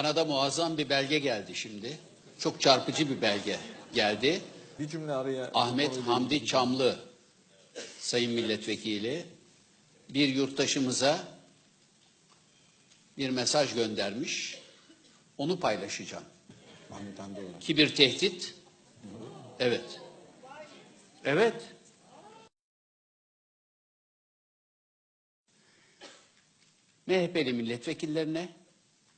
Bana da muazzam bir belge geldi şimdi. Çok çarpıcı bir belge geldi. Bir cümle araya. Ahmet Hamdi Çamlı Sayın Milletvekili bir yurttaşımıza bir mesaj göndermiş. Onu paylaşacağım. Ahmet Hamdi olan. Ki bir tehdit. Evet. Evet. MHP'li milletvekillerine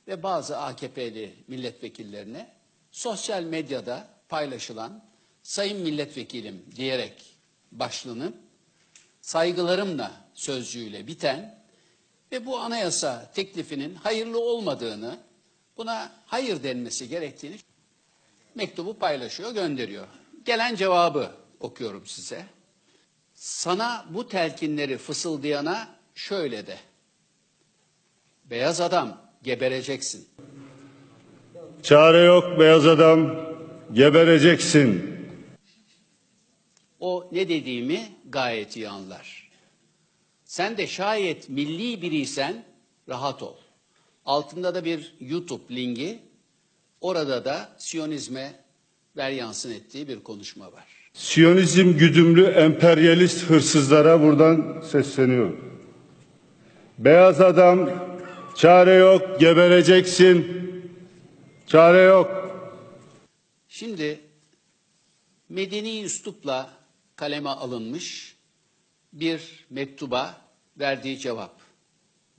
ve bazı AKP'li milletvekillerine sosyal medyada paylaşılan sayın milletvekilim diyerek başlanıp saygılarımla sözcüğüyle biten ve bu anayasa teklifinin hayırlı olmadığını, buna hayır denmesi gerektiğini mektubu paylaşıyor, gönderiyor. Gelen cevabı okuyorum size. Sana bu telkinleri fısıldayana şöyle de. Beyaz adam gebereceksin. Çare yok beyaz adam, gebereceksin. O ne dediğimi gayet iyi anlar. Sen de şayet milli biriysen rahat ol. Altında da bir YouTube linki. Orada da Siyonizme veryansın ettiği bir konuşma var. Siyonizm güdümlü emperyalist hırsızlara buradan sesleniyorum. Beyaz adam, çare yok, gebereceksin. Çare yok. Şimdi medeni üslupla kaleme alınmış bir mektuba verdiği cevap.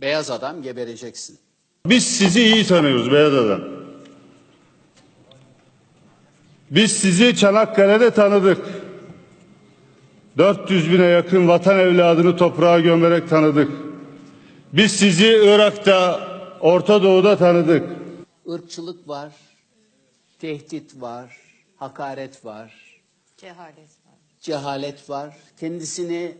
Beyaz adam gebereceksin. Biz sizi iyi tanıyoruz beyaz adam. Biz sizi Çanakkale'de tanıdık. 400 bine yakın vatan evladını toprağa gömerek tanıdık. Biz sizi Irak'ta, Orta Doğu'da tanıdık. Irkçılık var, tehdit var, hakaret var, Cehalet var. cehalet var. Kendisini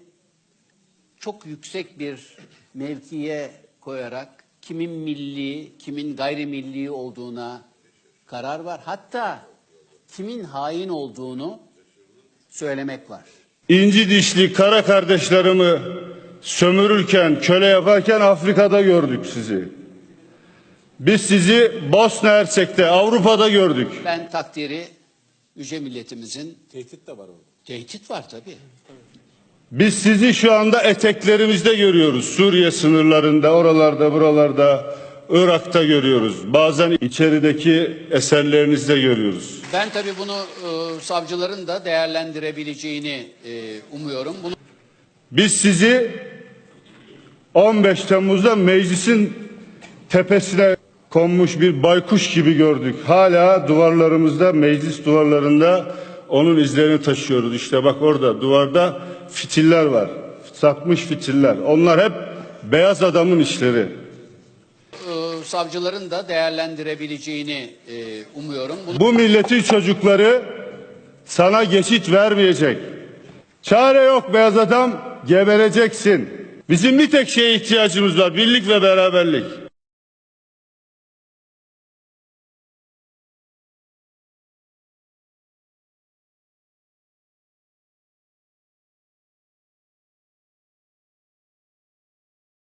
çok yüksek bir mevkiye koyarak kimin milli, kimin gayrimilli olduğuna karar var. Hatta kimin hain olduğunu söylemek var. İnci dişli kara kardeşlerimi sömürürken, köle yaparken Afrika'da gördük sizi. Biz sizi Bosna Hersek'te, Avrupa'da gördük. Ben takdiri yüce milletimizin Tehdit de var orada. tehdit var tabii. Biz sizi şu anda eteklerimizde görüyoruz. Suriye sınırlarında, oralarda, buralarda, Irak'ta görüyoruz. Bazen içerideki eserlerinizde görüyoruz. Ben tabii bunu e, savcıların da değerlendirebileceğini e, umuyorum. Bunu Biz sizi 15 Temmuz'da meclisin tepesine konmuş bir baykuş gibi gördük. Hala duvarlarımızda, meclis duvarlarında onun izlerini taşıyoruz. İşte bak orada duvarda fitiller var. Sakmış fitiller. Onlar hep beyaz adamın işleri. e, savcıların da değerlendirebileceğini e, umuyorum. Bunu Bu milletin çocukları sana geçit vermeyecek. Çare yok beyaz adam, gebereceksin. Bizim bir tek şeye ihtiyacımız var, birlik ve beraberlik.